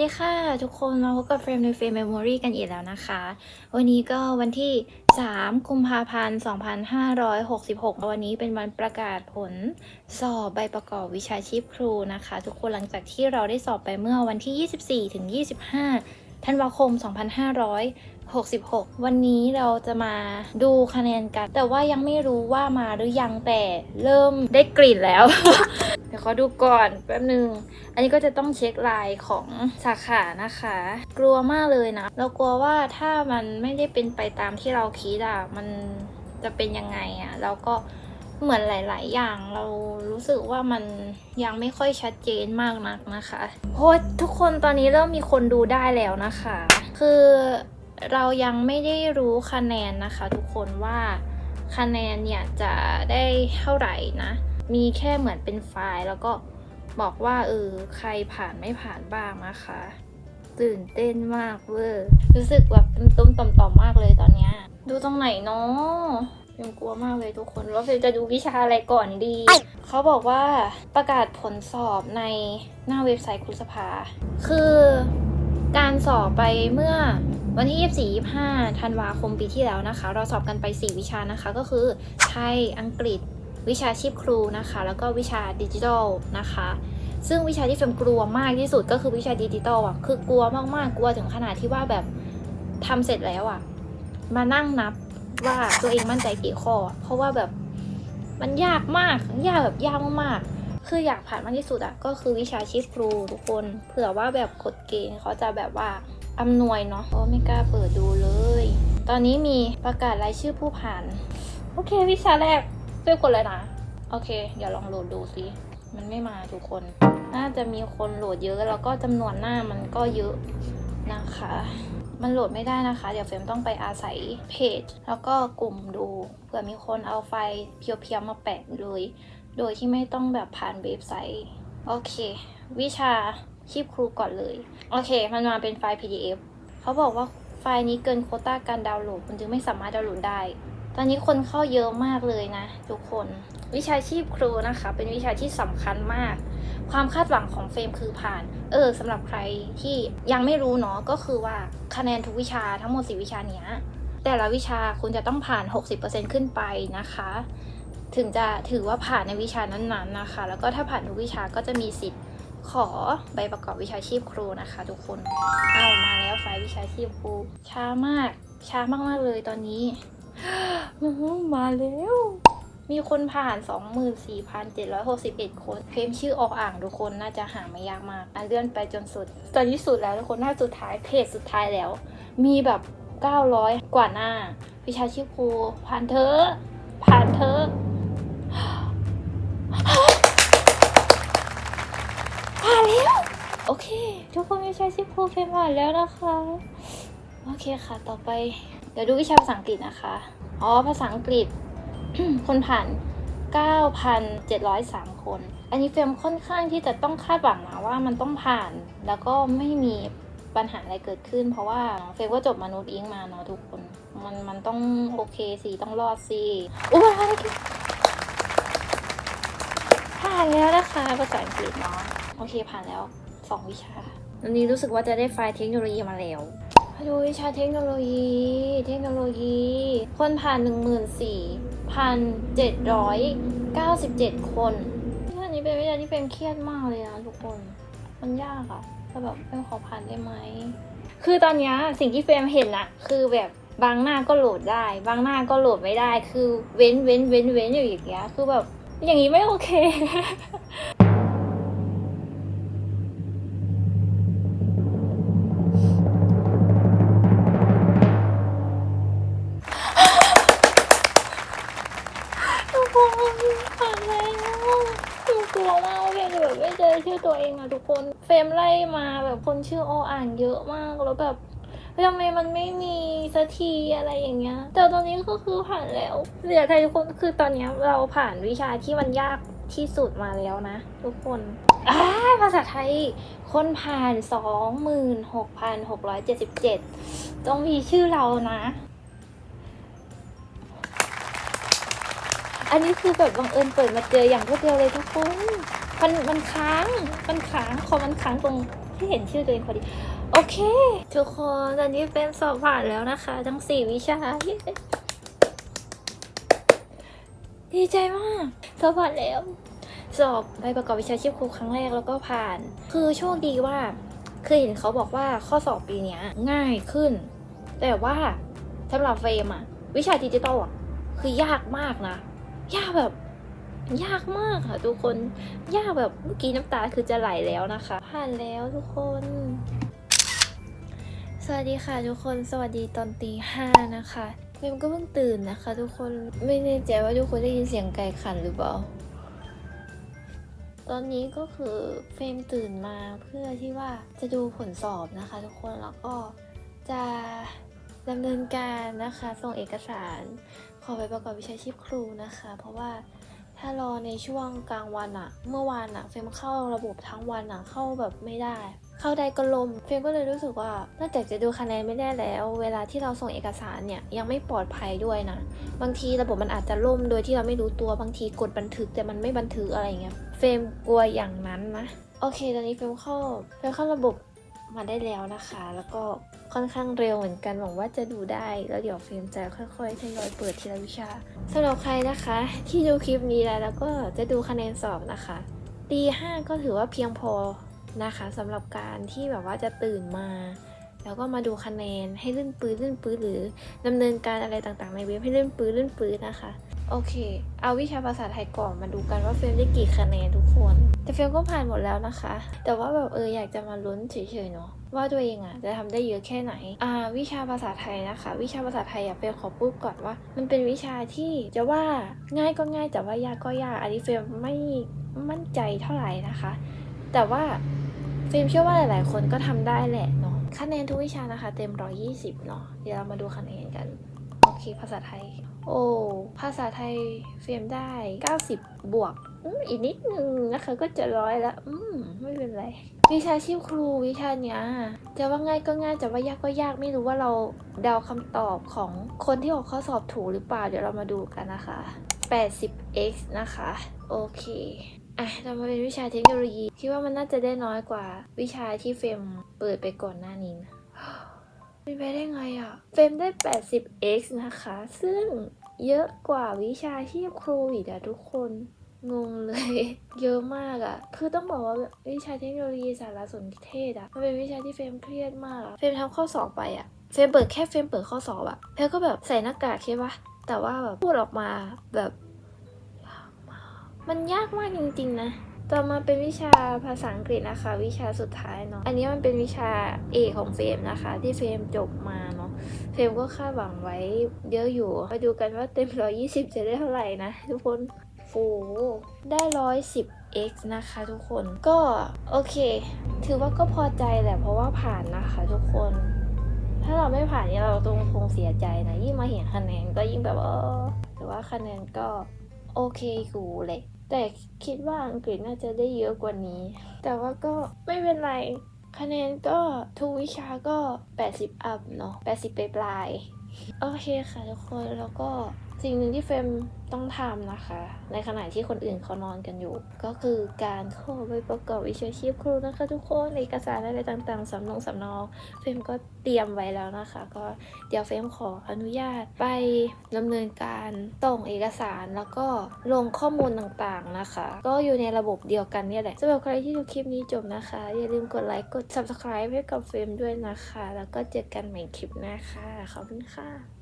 ดีค่ะ ทุกคนมาพบกับเฟรมในเฟรมเมมโมรีกันอีกแล้วนะคะ วันนี้ก็วันที่ 3 กุมภาพันธ์ 2566 วันนี้เป็นวันประกาศผลสอบใบประกอบวิชาชีพครูนะคะ ทุกคนหลังจากที่เราได้สอบไปเมื่อวันที่ 24ถึง25 ธันวาคม 2566 วันนี้เราจะมาดูคะแนนกัน แต่ว่ายังไม่รู้ว่ามาหรือยังแต่เริ่มได้กลิ่นแล้ว เดี๋ยวขอดูก่อนแป๊บนึง อันนี้ก็จะต้องเช็คลายของสาขานะคะ กลัวมากเลยนะ เรากลัวว่าถ้ามันไม่ได้เป็นไปตามที่เราคิดอะมันจะเป็นยังไงอะแล้วก็ เหมือนหลาย ๆ อย่างเรารู้สึกว่ามันยังไม่ค่อยชัดเจนมากนักนะคะโอ้ยทุกคนตอนนี้เริ่มมีคนดูได้แล้วนะคะ คือเรายังไม่ได้รู้คะแนนนะคะ ทุกคนว่าคะแนนเนี่ยจะได้เท่าไหร่นะ มีแค่เหมือนเป็นไฟล์แล้วก็บอกว่าเออใครผ่านไม่ผ่านบ้างนะคะ ตื่นเต้นมากเวอร์รู้สึกแบบตุ้มๆต่อมๆมากเลยตอนเนี้ยดูตรงไหนเนาะ ยังกลัวมากเลยทุกคนว่าเฟลจะดูวิชาอะไรก่อนดี เขาบอกว่าประกาศผลสอบในหน้าเว็บไซต์ครูสภา คือการสอบไปเมื่อวันที่ 24 25 ธันวาคมปีที่แล้วนะคะ เราสอบกันไป 4 วิชานะคะ ก็คือไทย อังกฤษ วิชาชีพครูนะคะ แล้วก็วิชาดิจิทัลนะคะ ซึ่งวิชาที่เฟมกลัวมากที่สุดก็คือวิชาดิจิทัลอะ คือกลัวมากๆ กลัวถึงขนาดที่ว่าแบบทำเสร็จแล้วอะ มานั่งนับ ว่าตัวเองมั่นใจกี่ข้อ เพราะว่าแบบมันยากมากยากแบบยากมากๆคืออยากผ่านมากที่สุดอะก็คือวิชาชีพครูทุกคนเผื่อว่าแบบกฎเกณฑ์เขาจะแบบว่าอำนวยเนาะเพราะไม่กล้าเปิดดูเลย ตอนนี้มีประกาศรายชื่อผู้ผ่าน โอเค วิชาแรกด้วยกดเลยนะโอเค เดี๋ยวลองโหลดดูสิมันไม่มาทุกคน น่าจะมีคนโหลดเยอะแล้วก็จำนวนหน้ามันก็เยอะนะคะ มันโหลดไม่ได้นะคะ เดี๋ยวเฟรมต้องไปอาศัยเพจ แล้วก็กลุ่มดูเผื่อมีคนเอาไฟล์เพียวๆมาแปะเลย โดยที่ไม่ต้องแบบผ่านเว็บไซต์โอเค วิชาชีพครูก่อนเลย โอเค มันมาเป็นไฟล์ PDF เขาบอกว่าไฟล์นี้เกินโคต้าการดาวน์โหลด มันจึงไม่สามารถดาวน์โหลดได้ ตอนนี้คนเข้าเยอะมากเลยนะ ทุกคน วิชาชีพครูนะคะ เป็นวิชาที่สำคัญมาก ความคาดหวังของเฟรมคือผ่าน เออสำหรับใครที่ยังไม่รู้เนาะก็คือว่าคะแนนทุกวิชาทั้งหมด 4 วิชาเนี้ยแต่ละวิชาคุณจะต้องผ่าน 60%ขึ้นไปนะคะ ถึงจะถือว่าผ่านในวิชานั้นๆนะคะ แล้วก็ถ้าผ่านทุกวิชาก็จะมีสิทธิ์ขอใบประกอบวิชาชีพครูนะคะ ทุกคน เอามาแล้วไฟล์วิชาชีพครูช้ามาก ช้ามากๆเลยตอนนี้ มาแล้ว มีคนผ่าน 24,761 คนเพมชื่อออกอ่างทุกคนน่าจะหาไม่ยากมากอะเลื่อนไปจนสุด ตอนนี้สุดแล้วทุกคนหน้าสุดท้ายเพจสุดท้ายแล้ว มีแบบ 900 กว่าหน้า วิชาชีพครูผ่านเธอ ผ่านเธอ ผ่านแล้ว โอเค ทุกคนวิชาชีพครูเพมผ่านแล้วนะคะ โอเคค่ะ ต่อไปเดี๋ยวดูวิชาภาษาอังกฤษนะคะ อ๋อ ภาษาอังกฤษ คนผ่าน 9,703 คน อันนี้เฟรมค่อนข้างที่จะต้องคาดหวังนะว่ามันต้องผ่าน แล้วก็ไม่มีปัญหาอะไรเกิดขึ้น เพราะว่าเฟรมก็จบมนุษย์อิงมาเนาะทุกคน มันมันต้องโอเคสิต้องรอดสิอุ้ยผ่านแล้วนะคะภาษาอังกฤษเนาะ โอเคผ่านแล้ว 2 วิชาวันนี้รู้สึกว่าจะได้ไฟล์เทคโนโลยีมาแล้ว ดูวิชาเทคโนโลยี เทคโนโลยี คนผ่าน 14,797 คนอันนี้เป็นวิชาที่เป็นเครียดมากเลยนะทุกคน มันยากอะแต่แบบเป็นขอผ่านได้ไหม คือตอนนี้สิ่งที่เฟรมเห็นอะคือแบบบางหน้าก็โหลดได้ บางหน้าก็โหลดไม่ได้ คือเว้นเว้นเว้นเว้นอยู่อย่างเงี้ย คือแบบอย่างนี้ไม่โอเค ชื่อตัวเองอะทุกคน เฟมไล่มาแบบคนชื่อโออ่างเยอะมากแล้วแบบทำไมมันไม่มีสักทีอะไรอย่างเงี้ย แต่ตอนนี้ก็คือผ่านแล้ว เหลือใครทุกคนคือตอนนี้เราผ่านวิชาที่มันยากที่สุดมาแล้วนะ ทุกคนภาษาไทย คนผ่าน 26,677 ต้องมีชื่อเรานะ อันนี้คือแบบบังเอิญเปิดมาเจออย่างรวดเร็วเลยทุกคน มันมันค้างมันค้างคอมันค้างตรงที่เห็นชื่อตัวเองพอดี โอเค ทุกคนตอนนี้เป็นสอบผ่านแล้วนะคะ ทั้งสี่วิชา ดีใจมาก สอบผ่านแล้ว สอบใบประกอบวิชาชีพครูครั้งแรกแล้วก็ผ่าน คือโชคดีว่าเคยเห็นเขาบอกว่าข้อสอบปีนี้ง่ายขึ้น แต่ว่าสำหรับเฟรมอะวิชาดิจิตอลอะคือยากมากนะ ยากแบบ ยากมากค่ะทุกคนยากแบบเมื่อกี้น้ำตาคือจะไหลแล้วนะคะ ผ่านแล้วทุกคน สวัสดีค่ะทุกคนสวัสดีตอนตีห้านะคะเฟรมก็เพิ่งตื่นนะคะ ทุกคนไม่แน่ใจว่าทุกคนได้ยินเสียงไก่ขันหรือเปล่าตอนนี้ก็คือเฟรมตื่นมาเพื่อที่ว่าจะดูผลสอบนะคะ ทุกคนแล้วก็จะดำเนินการนะคะ ส่งเอกสารขอไปประกอบวิชาชีพครูนะคะ เพราะว่า ถ้ารอในช่วงกลางวันอะเมื่อวานอะเฟรมเข้าระบบทั้งวันอะเข้าแบบไม่ได้ เข้าได้ก็ลมเฟรมก็เลยรู้สึกว่านอกจากจะดูคะแนนไม่ได้แล้ว เวลาที่เราส่งเอกสารเนี่ยยังไม่ปลอดภัยด้วยนะ บางทีระบบมันอาจจะล่มโดยที่เราไม่รู้ตัวบางทีกดบันทึกแต่มันไม่บันทึกอะไรเงี้ยเฟรมกลัวอย่างนั้นนะโอเคตอนนี้เฟรมเข้าเฟรมเข้าระบบมาได้แล้วนะคะ แล้วก็ ค่อนข้างเร็วเหมือนกันหวังว่าจะดูได้ แล้วเดี๋ยวเฟรมจะค่อยๆทยอยเปิดทีละวิชาสำหรับใครนะคะ ที่ดูคลิปนี้แล้วแล้วก็จะดูคะแนนสอบนะคะตีห้าก็ถือว่าเพียงพอนะคะสำหรับการที่แบบว่าจะตื่นมา แล้วก็มาดูคะแนนให้ลื่นปื้ดลื่นปื้ดหรือดำเนินการอะไรต่างๆในเว็บให้ลื่นปื้ดลื่นปื้ดนะคะ โอเค เอาวิชาภาษาไทยก่อนมาดูกันว่าเฟรมได้กี่คะแนนทุกคน แต่เฟรมก็ผ่านหมดแล้วนะคะ แต่ว่าแบบเอออยากจะมาลุ้นเฉยๆเนาะว่าตัวเองอะจะทำได้เยอะแค่ไหน อ่า วิชาภาษาไทยนะคะ วิชาภาษาไทยอะเฟรมขอพูดก่อนว่า มันเป็นวิชาที่จะว่าง่ายก็ง่ายแต่ว่ายากก็ยาก อันนี้เฟรมไม่มั่นใจเท่าไหร่นะคะ แต่ว่าเฟรมเชื่อว่าหลาย ๆ คนก็ทำได้แหละเนาะ คะแนนทุกวิชานะคะ เต็ม 120 เนาะ เดี๋ยวเรามาดูคะแนนกัน โอเค ภาษาไทย โอ้ ภาษาไทยเฟรมได้ 90 บวกอีกนิดนึงนะคะก็จะร้อยแล้วอืมไม่เป็นไร วิชาชีพครูวิชาเนี้ยจะว่าง่ายก็ง่ายจะว่ายากก็ยากไม่รู้ว่าเราเดาคำตอบของคนที่ออกข้อสอบถูกหรือเปล่า เดี๋ยวเรามาดูกันนะคะ 80x นะคะ โอเคอะเรามาเป็นวิชาเทคโนโลยี คิดว่ามันน่าจะได้น้อยกว่าวิชาที่เฟรมเปิดไปก่อนหน้านี้นะ เป็นไปได้ไงอะ่ะ เฟรมได้ 80x นะคะ ซึ่งเยอะกว่าวิชาชีพครูอีกอะทุกคน งงเลย เยอะมากอะ่ะคือต้องบอกว่าวิชาเทคโนโลยีสารสนเทศอะ่ะมันเป็นวิชาที่เฟรมเครียดมากเฟรมทำข้อสอบไปอะ่ะเฟรมเปิดแค่เฟรมเปิดข้อสอบอะเฟรมก็แบบใส่หน้ากากใช่ปะแต่ว่าแบบพูดออกมาแบบ มันยากมากจริงๆนะ ต่อมาเป็นวิชาภาษาอังกฤษนะคะ วิชาสุดท้ายเนาะอันนี้มันเป็นวิชาเอกของเฟรมนะคะ ที่เฟรมจบมาเนาะเฟรมก็คาดหวังไว้เยอะอยู่มาดูกันว่าเต็ม120จะได้เท่าไหร่นะทุกคนโอ้ได้ 110x นะคะทุกคนก็โอเค ถือว่าก็พอใจแหละเพราะว่าผ่านนะคะทุกคน ถ้าเราไม่ผ่านเนี่ยเราต้องคงเสียใจนะยิ่งมาเห็นคะแนนก็ยิ่งแบบเออแต่ว่าคะแนนก็โอเคกูเลย แต่คิดว่าอังกฤษน่าจะได้เยอะกว่านี้ แต่ว่าก็ไม่เป็นไร คะแนนก็ทุกวิชาก็ 80 อัพเนาะ80 ไปปลาย โอเคค่ะทุกคนแล้วก็ สิ่งหนึ่งที่เฟรมต้องทำนะคะ ในขณะที่คนอื่นเขานอนกันอยู่ ก็คือการข้าไปประกอบวิชาชีพครูนะคะ ทุกคนเอกสารอะไรต่างๆสำนองสำนองเฟรมก็เตรียมไว้แล้วนะคะ ก็เดี๋ยวเฟรมขออนุญาตไปดำเนินการส่งเอกสารแล้วก็ลงข้อมูลต่างๆนะคะ ก็อยู่ในระบบเดียวกันเนี่ยแหละสำหรับใครที่ดูคลิปนี้จบนะคะ อย่าลืมกดไลค์กด subscribe ให้กับเฟรมด้วยนะคะ แล้วก็เจอกันใหม่คลิปหน้าค่ะขอบคุณค่ะ